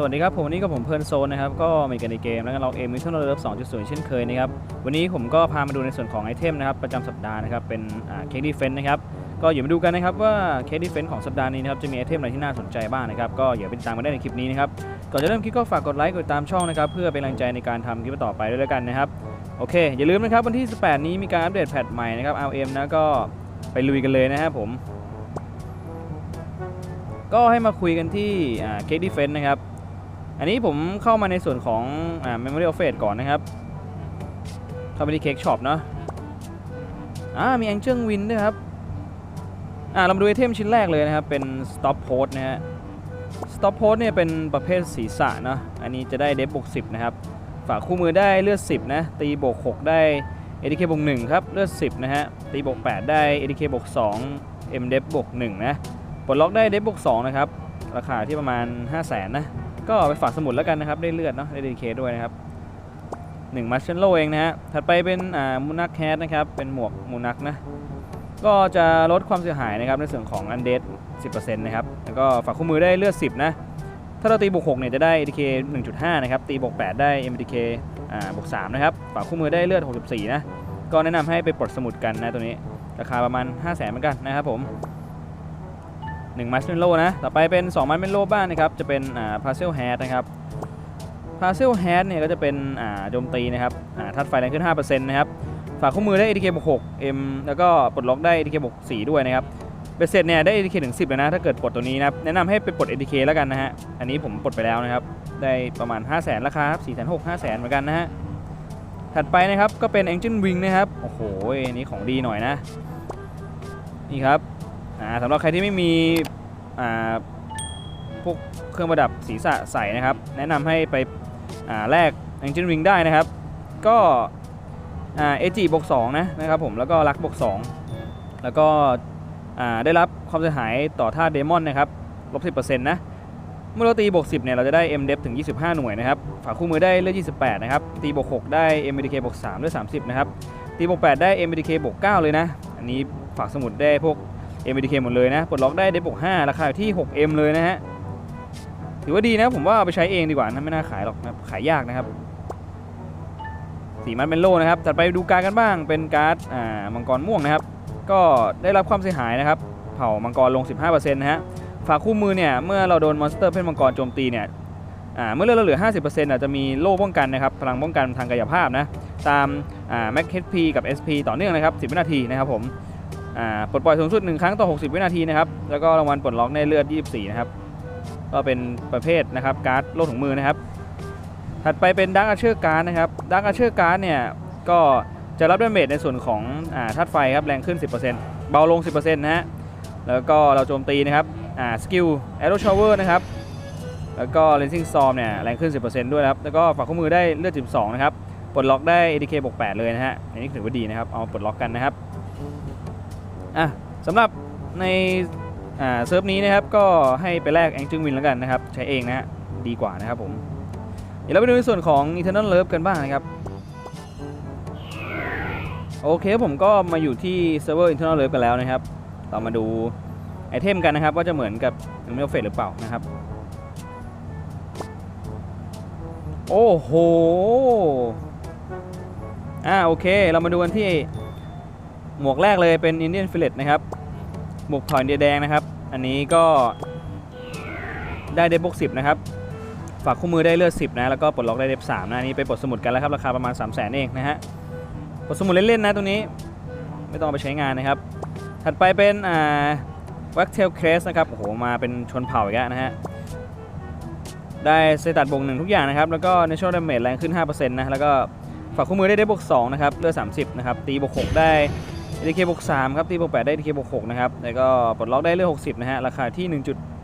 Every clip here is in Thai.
สวัสดีครับผมวันนี้ก็ผมเพลิร์นโซนนะครับก็มีกันในเกมแล้วก็ล็อกเอมิชั่นเลิฟ2.0เช่นเคยนะครับวันนี้ผมก็พามาดูในส่วนของไอเทมนะครับประจำสัปดาห์นะครับเป็นเคดีเฟนนะครับก็อย่ามาดูกันนะครับว่าเคดีเฟนของสัปดาห์นี้นะครับจะมีไอเทมอะไรที่น่าสนใจบ้างนะครับก็อย่าไปตามมาได้ในคลิปนี้นะครับก่อนจะเริ่มคลิปก็ฝากกดไลค์กดตามช่องนะครับเพื่อเป็นกำลังใจในการทำคลิปต่อไปด้วยแล้วกันนะครับโอเค อย่าลืมนะครับวันที่ 18 นี้มีการอัปเดตแพทใหม่นะครับ RM นะก็ไปลุยกันเลยนะครับผม ก็ให้มาคุยกันที่เคดีเฟนนะครับ อันนี้ผมเข้ามาในส่วนของอ่า Memory of Fate ก่อนนะครับ เข้าไปที่ Cake Shop เนาะอ่า มี Angel Win ด้วยครับ อ่า เรามาดูไอเทมชิ้นแรกเลยนะครับ เป็น Stop Post นะฮะ Stop Post เนี่ยเป็นประเภทศีรษะเนาะ อันนี้จะได้เดฟบวก10 นะครับ ฝากคู่มือได้เลือด 10 นะ ตีบวก 6 ได้ ADK บวก1ครับ เลือด 10 นะฮะ ตีบวก 8 ได้ ADK บวก2 M d e f บวก1นะปลดล็อกได้เดฟบวก2นะครับ ราคาที่ประมาณ 5 0 0 0 0นนะ ก็ไปฝากสมุดแล้วกันนะครับได้เลือดเนาะได้ดีเคด้วยนะครับ1มัชเชนโลเองนะฮะถัดไปเป็นอ่ามูนักแคทนะครับเป็นหมวกมูนักนะก็จะลดความเสียหายนะครับในส่วนของอันเด d 10%นะครับแล้วก็ฝากคู่มือได้เลือด 10 นะถ้าเราตีบวก6เนี่ยจะได้ ADK 1.5 นะครับ ตีบวก8ได้ MDK อ่าบวก3นะครับ ฝากคู่มือได้เลือด 64 นะ ก็แนะนำให้ไปปลดสมุดกันนะตัวนี้ ราคาประมาณ 5 0 0 0 0 0เหมือนกันนะครับผม 1มัชเมนโลนะ ต่อไปเป็น2มัชเมนโลบ้างนะครับ จะเป็นอ่าพาเซลแฮดนะครับพาเซลแฮดเนี่ยก็จะเป็นอ่าโจมตีนะครับอ่าทัดไฟแรงขึ้น 5%นะครับ ฝากคู่มือได้ ADK บวก6 M แล้วก็ปลดล็อกได้ ADK บวก4ด้วยนะครับเบสเสร็จเนี่ยได้ ADK ถึง 10เลยนะ ถ้าเกิดปลดตัวนี้นะแนะนำให้ไปปลด ADK แล้วกันนะฮะ อันนี้ผมปลดไปแล้วนะครับ ได้ประมาณ 5 0 0 0 0 0ราคาครับ4 6 0 0 0 5 0 0 0 0เหมือนกันนะฮะ ถัดไปนะครับก็เป็น Engine Wing นะครับ โอ้โหอันนี้ของดีหน่อยนะ นี่ครับ สำหรับใครที่ไม่มีพวกเครื่องประดับศีรษะใส่นะครับ แนะนำให้ไปแลก Engine Wing ได้นะครับ ก็เอจิบวก2นะนะครับผมแล้วก็ลักบวก2แล้วก็ได้รับความเสียหายต่อท่าเดมอนนะครับลบ10%นะเมื่อเราตีบวก10เนี่ยเราจะได้ M d e f ถึง 25 หน่วยนะครับฝากคู่มือได้เลือด28 นะครับ ตีบวก6ได้ M d k บวก3ด้วย30 นะครับ ตีบวก8ได้ M d k บวก9เลยนะ อันนี้ฝากสมุดได้พวก M d k หมดเลยนะปลดล็อกได้เดฟบวก5ราคาอยู่ที่ 6M เลยนะฮะถือว่าดีนะผมว่าเอาไปใช้เองดีกว่านะไม่น่าขายหรอกนะขายยากนะครับสีมันเป็นโลนะครับถัดไปดูการกันบ้างเป็นการ์ดอ่ามังกรม่วงนะครับ ก็ได้รับความเสียหายนะครับเผามังกรลง 15%นะฮะฝากคู่มือเนี่ยเมื่อเราโดนมอนสเตอร์เพศมังกรโจมตีเนี่ยเมื่อเลือดเราเหลือ 50%อาจจะมีโล่ป้องกันนะครับ พลังป้องกันทางกายภาพนะ ตามอ่า Max HP กับ SP ต่อเนื่องนะครับ 10 วินาทีนะครับผม ปลดปล่อยสูงสุด 1 ครั้งต่อ 60 วินาทีนะครับ แล้วก็รางวัลปลดล็อกในเลือด 24 นะครับ ก็เป็นประเภทนะครับการ์ดโล่ถุงมือนะครับ ถัดไปเป็นดักอาเชอร์การ์ดนะครับดักอาเชอร์การ์ดเนี่ยก็จะรับดาเมจในส่วนของอ่าธาตุไฟครับแรงขึ้น 10%เบาลง 10%นะฮะ แล้วก็เราโจมตีนะครับสกิล Arrow Shower นะครับ แล้วก็ Lensing Storm เนี่ยแรงขึ้น 10%ด้วยครับ แล้วก็ฝากข้อมือได้เลือด 12 นะครับ ปลดล็อกได้ ADK บวก8เลยนะฮะอันนี้ถือว่าดีนะครับ เอาปลดล็อกกันนะครับ อะสำหรับในอ่าเซิร์ฟนี้นะครับก็ให้ไปแลก Angel Win แล้วกันนะครับ ใช้เองนะฮะดีกว่านะครับผม เดี๋ยวเราไปดูในส่วนของ Eternal Love กันบ้างนะครับ โอเคผมก็มาอยู่ที่เซิร์ฟเวอร์ Internal Love กันแล้วนะครับ เรามาดูไอเทมกันนะครับ ว่าจะเหมือนกับเมลเฟสหรือเปล่านะครับ โอ้โหอ่าโอเค เรามาดูกันที่ หมวกแรกเลยเป็น Indian Fillet นะครับ หมวกถอยเดียแดงนะครับ อันนี้ก็ได้เดฟบวก10นะครับ ฝากคู่มือได้เลือด 10 นะ แล้วก็ปลดล็อกได้เดฟ3นะ อันนี้ไปปลดสมุดกันแล้วครับ ราคาประมาณ 3 0 0 0 0 0เองนะฮะ ปลดสมุดเล่นๆนะตรงนี้ ไม่ต้องเอาไปใช้งานนะครับ ถัดไปเป็นอ่า w a c k t a i l Crest นะครับ โอ้โห มาเป็นชนเผ่าอีกแล้วนะฮะ ได้เซตัดบวกหนึ่งทุกอย่างนะครับ แล้วก็ Natural Damage แรงขึ้น5%นะ แล้วก็ฝากคู่มือได้ได้บวก2นะครับ เลือด30นะครับ ตีบวก6ได้ ADK บวก3ครับ ตีบวก8ได้ ADK บวก6นะครับ แล้วก็ปลดล็อกได้เลือด60นะฮะ ราคาที่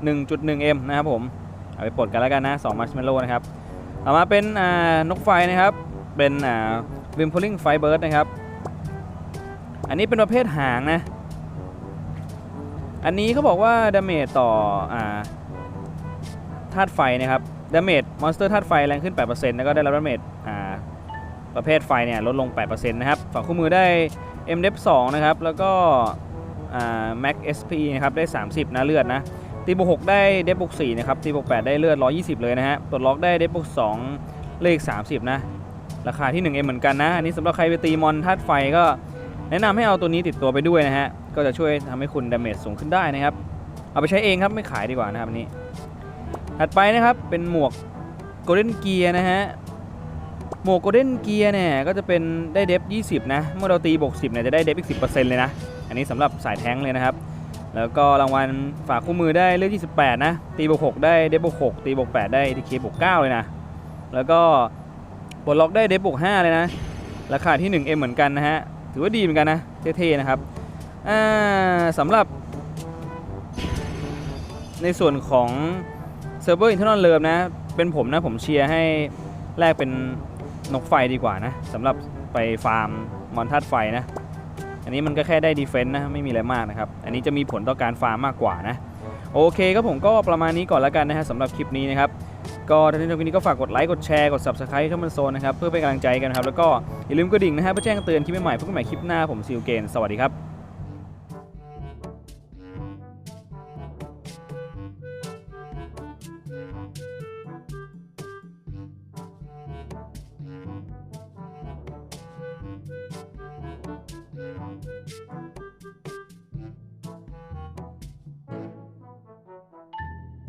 1.1.1M นะครับผม เอาไปปลดกันแล้วกันนะ2 Marshmallow นะครับ ต่อมาเป็นอ่านกไฟนะครับ เป็นอ่า Wimpling Firebird นะครับ อันนี้เป็นประเภทหางนะ อันนี้เขาบอกว่าดาเมจต่ออ่าธาตุไฟนะครับดาเมจมอนสเตอร์ธาตุไฟแรงขึ้น 8%แล้วก็ได้รับดาเมจอ่า ประเภทไฟเนี่ยลดลง 8%นะครับฝากคู่มือได้ m d e f 2นะครับ แล้วก็ max sp นะครับ ได้ 30 นะเลือดนะ ตีบวก6ได้เดฟบวก4นะครับ ตีบวก8ได้เลือด 120 เลยนะฮะปลดล็อกได้เดฟบวก2เลข 30 นะ ราคาที่ 1M เหมือนกันนะ อันนี้สำหรับใครไปตีมอนธาตุไฟก็ แนะนำให้เอาตัวนี้ติดตัวไปด้วยนะฮะ ก็จะช่วยทำให้คุณดาเมจสูงขึ้นได้นะครับ เอาไปใช้เองครับ ไม่ขายดีกว่านะครับนี้ ถัดไปนะครับ เป็นหมวก Golden Gear นะฮะ หมวก Golden Gear เนี่ยก็จะเป็นได้เดฟ 20 นะ เมื่อเราตีบวก 10 เนี่ยจะได้เดฟอีก 10%เลยนะ อันนี้สำหรับสายแท้งเลยนะครับ แล้วก็รางวัลฝากคู่มือได้เลือด28 นะ ตีบวก 6 ได้เดฟบวก 6 ตีบวก 8 ได้ ATK บวก 9 เลยนะ แล้วก็ปลดล็อกได้เดฟบวก 5 เลยนะ ราคาที่ 1M เหมือนกันนะฮะ ถือว่าดีเหมือนกันนะ เท่ๆนะครับ อ่าสำหรับ ในส่วนของเซิร์ฟเวอร์อินเทอร์นอลเลิฟนะ เป็นผมนะผมเชียร์ให้แลกเป็น นกไฟดีกว่านะสำหรับไปฟาร์มมอนทัดไฟนะ อันนี้มันก็แค่ได้ดีเฟนต์นะ ไม่มีอะไรมากนะครับ อันนี้จะมีผลต่อการฟาร์มมากกว่านะ โอเคก็ผมก็ประมาณนี้ก่อนแล้วกันนะฮะสำหรับคลิปนี้นะครับ ก็ท่าท่านชมคลิปนี้ก็ฝากกดไลค์กดแชร์กด subscribe เข้ามาโซนนะครับ เพื่อเป็นกำลังใจกันครับ แล้วก็อย่าลืมกดดิ่งนะฮะเพื่อแจ้งเตือนคลิปใหม่ๆพบกันใหม่คลิปหน้าผมซิลเกนสวัสดีครับ